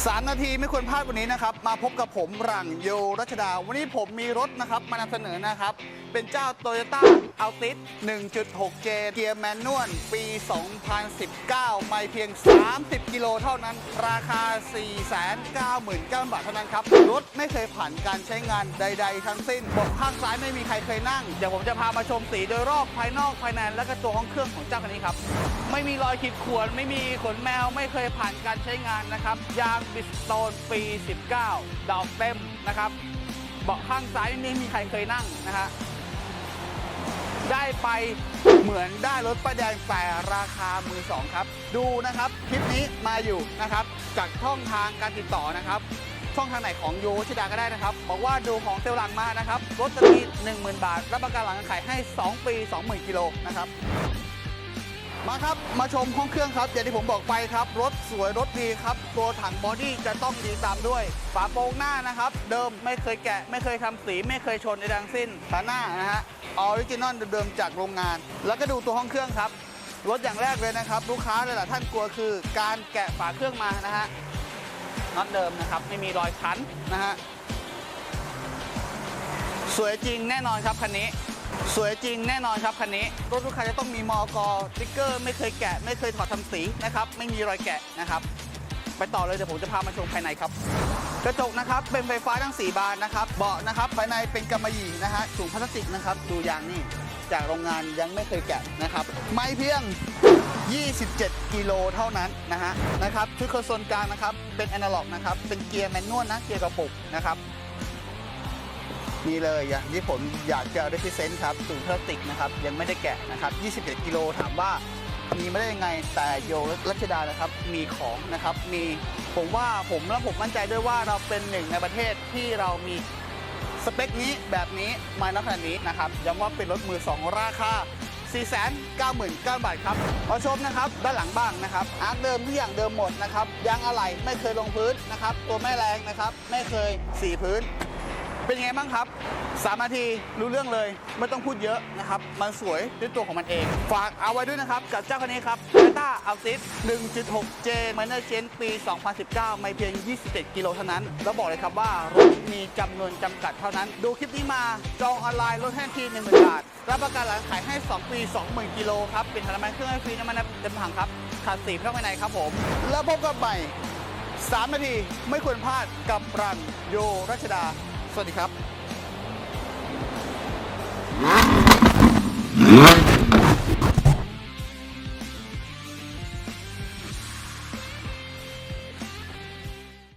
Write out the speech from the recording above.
3 นาทีไม่ควรพลาดวันนี้นะครับมาพบกับผมหลังโยรัชดา วันนี้ผมมีรถนะครับมานำเสนอนะครับ เป็นเจ้า Toyota Altis 1.6J เกียร์แมนนวลปี 2019 ไม่เพียง 30 กิโลเท่านั้น ราคา 499,000 บาทเท่านั้นครับ รถไม่เคยผ่านการใช้งานใด ๆ ทั้งสิ้นบอกข้างซ้ายไม่มีใครเคยนั่ง เดี๋ยวผมจะพามาชมสีโดยรอบภายนอกภายในและก็ตัวห้องเครื่องของเจ้าคันนี้ครับไม่มีรอยขีดข่วนไม่มีขนแมวไม่เคยผ่านการใช้งานนะครับยางบิสโตนปี 19 ดอกเต็มนะครับ เบาะข้างซ้ายนี่มีใครเคยนั่งนะฮะ ได้ไปเหมือนได้รถป้ายแดงแต่ราคามือสองครับ ดูนะครับ คลิปนี้มาอยู่นะครับ จากช่องทางการติดต่อนะครับ ช่องทางไหนของโยชิดาก็ได้นะครับ บอกว่าดูของเซลลังมานะครับ รถจะมี10,000 บาท รับประกันหลังการขายให้ 2 ปี 20,000 กิโลนะครับ มาครับ มาชมห้องเครื่องครับ อย่างที่ผมบอกไปครับ รถสวยรถดีครับ ตัวถังบอดี้จะต้องดีตามด้วย ฝาโปร่งหน้านะครับ เดิมไม่เคยแกะ ไม่เคยทำสี ไม่เคยชนในทั้งสิ้นฝาหน้านะฮะออริจินอลเดิมจากโรงงาน แล้วก็ดูตัวห้องเครื่องครับ รถอย่างแรกเลยนะครับ ลูกค้าหลายๆท่านกลัวคือ การแกะฝาเครื่องมานะฮะน็อตเดิมนะครับ ไม่มีรอยคันนะฮะสวยจริงแน่นอนครับคันนี้ สวยจริงแน่นอนครับคันนี้รถทุกคันจะต้องมีมอกสติ๊กเกอร์ไม่เคยแกะ ไม่เคยถอดทำสีนะครับ ไม่มีรอยแกะนะครับ ไปต่อเลยเดี๋ยวผมจะพามาชมภายในครับ กระจกนะครับเป็นไฟฟ้าทั้ง 4 บานนะครับ เบาะนะครับภายในเป็นกำมะหยี่นะฮะถุงพลาสติกนะครับ ดูยางนี่ จากโรงงานยังไม่เคยแกะนะครับ ไม่เพียง 27 กิโลเท่านั้นนะฮะนะครับชุดคอนโซลกลางนะครับเป็นแอนะล็อกนะครับเป็นเกียร์แมนนวลนะเกียร์กระปุกนะครับ นี่เลยอย่างที่ผมอยากจะ represent ครับถุงพลาสติกนะครับยังไม่ได้แกะนะครับ27กิโลถามว่ามีไม่ได้ยังไงแต่โยรัชดานะครับมีของนะครับมีผมว่าผมและผมมั่นใจด้วยว่าเราเป็นหนึ่งในประเทศที่เรามีสเปคนี้แบบนี้มาณขณะนี้นะครับย้ำว่าเป็นรถมือ 2 ราคา 499,000 บาทครับมาชมนะครับด้านหลังบ้างนะครับอาร์คเดิมทุกอย่างเดิมหมดนะครับยางอะไหล่ไม่เคยลงพื้นนะครับตัวแม่แรงนะครับไม่เคยสีพื้น เป็นยังไงบ้างครับ 3 นาทีรู้เรื่องเลยไม่ต้องพูดเยอะนะครับ มันสวยด้วยตัวของมันเอง ฝากเอาไว้ด้วยนะครับ กับเจ้าคันนี้ครับ Toyota Altis 1.6J Minor Change ปี 2019 ไม่เพียง 27 กิโลเท่านั้น แล้วบอกเลยครับว่ารถมีจำนวนจำกัดเท่านั้น ดูคลิปนี้มาจองออนไลน์ลดให้ที10,000 บาท รับประกันหลังขายให้ 2 ปี 20,000 กิโลครับเป็นพลังงานเครื่องให้ฟรีน้ำมันเต็มถังครับขาดสีเข้าภายในครับผม แล้วพบกันใหม่ 3 นาทีไม่ควรพลาดกับรันโยรัชดา สวัสดีครับ